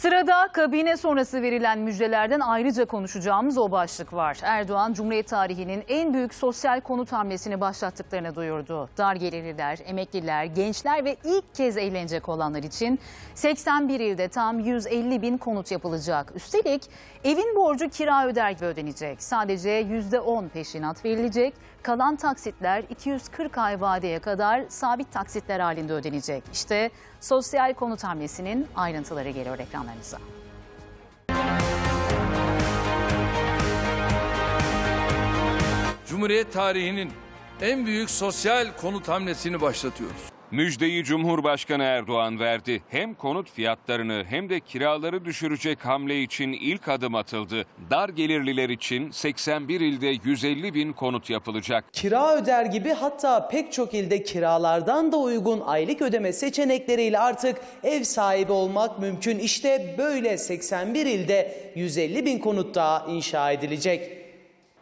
Sırada kabine sonrası verilen müjdelerden ayrıca konuşacağımız o başlık var. Erdoğan, Cumhuriyet tarihinin en büyük sosyal konut hamlesini başlattıklarını duyurdu. Dar gelirliler, emekliler, gençler ve ilk kez evlenecek olanlar için 81 ilde tam 150 bin konut yapılacak. Üstelik evin borcu kira öder gibi ödenecek. Sadece %10 peşinat verilecek. Kalan taksitler 240 ay vadeye kadar sabit taksitler halinde ödenecek. İşte sosyal konut hamlesinin ayrıntıları geliyor ekranlarınıza. Cumhuriyet tarihinin en büyük sosyal konut hamlesini başlatıyoruz. Müjdeyi Cumhurbaşkanı Erdoğan verdi. Hem konut fiyatlarını hem de kiraları düşürecek hamle için ilk adım atıldı. Dar gelirliler için 81 ilde 150 bin konut yapılacak. Kira öder gibi hatta pek çok ilde kiralardan da uygun aylık ödeme seçenekleriyle artık ev sahibi olmak mümkün. İşte böyle 81 ilde 150 bin konut daha inşa edilecek.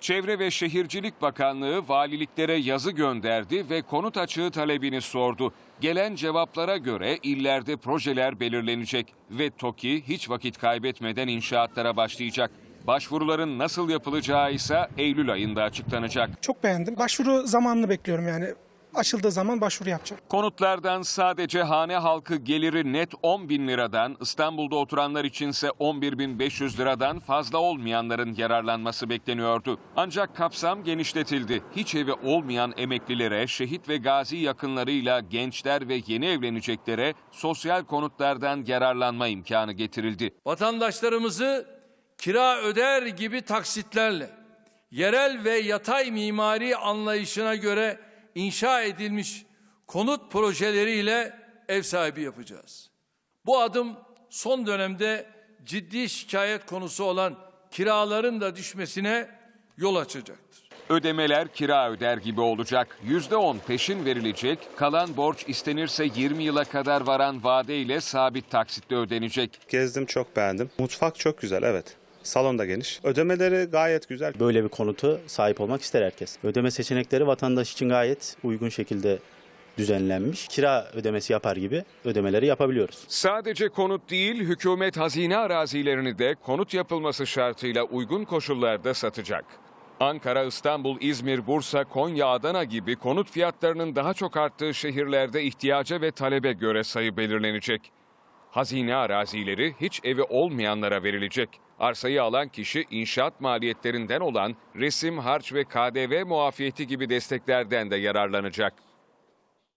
Çevre ve Şehircilik Bakanlığı valiliklere yazı gönderdi ve konut açığı talebini sordu. Gelen cevaplara göre illerde projeler belirlenecek ve TOKİ hiç vakit kaybetmeden inşaatlara başlayacak. Başvuruların nasıl yapılacağı ise Eylül ayında açıklanacak. Çok beğendim. Başvuru zamanını bekliyorum yani. Açıldığı zaman başvuru yapacağım. Konutlardan sadece hane halkı geliri net 10 bin liradan, İstanbul'da oturanlar içinse 11 bin 500 liradan fazla olmayanların yararlanması bekleniyordu. Ancak kapsam genişletildi. Hiç evi olmayan emeklilere, şehit ve gazi yakınlarıyla gençler ve yeni evleneceklere sosyal konutlardan yararlanma imkanı getirildi. Vatandaşlarımızı kira öder gibi taksitlerle yerel ve yatay mimari anlayışına göre inşa edilmiş konut projeleriyle ev sahibi yapacağız. Bu adım son dönemde ciddi şikayet konusu olan kiraların da düşmesine yol açacaktır. Ödemeler kira öder gibi olacak. %10 peşin verilecek, kalan borç istenirse 20 yıla kadar varan vadeyle sabit taksitle ödenecek. Gezdim çok beğendim. Mutfak çok güzel evet. Salon da geniş. Ödemeleri gayet güzel. Böyle bir konutu sahip olmak ister herkes. Ödeme seçenekleri vatandaş için gayet uygun şekilde düzenlenmiş. Kira ödemesi yapar gibi ödemeleri yapabiliyoruz. Sadece konut değil, hükümet hazine arazilerini de konut yapılması şartıyla uygun koşullarda satacak. Ankara, İstanbul, İzmir, Bursa, Konya, Adana gibi konut fiyatlarının daha çok arttığı şehirlerde ihtiyaca ve talebe göre sayı belirlenecek. Hazine arazileri hiç evi olmayanlara verilecek. Arsayı alan kişi inşaat maliyetlerinden olan resim, harç ve KDV muafiyeti gibi desteklerden de yararlanacak.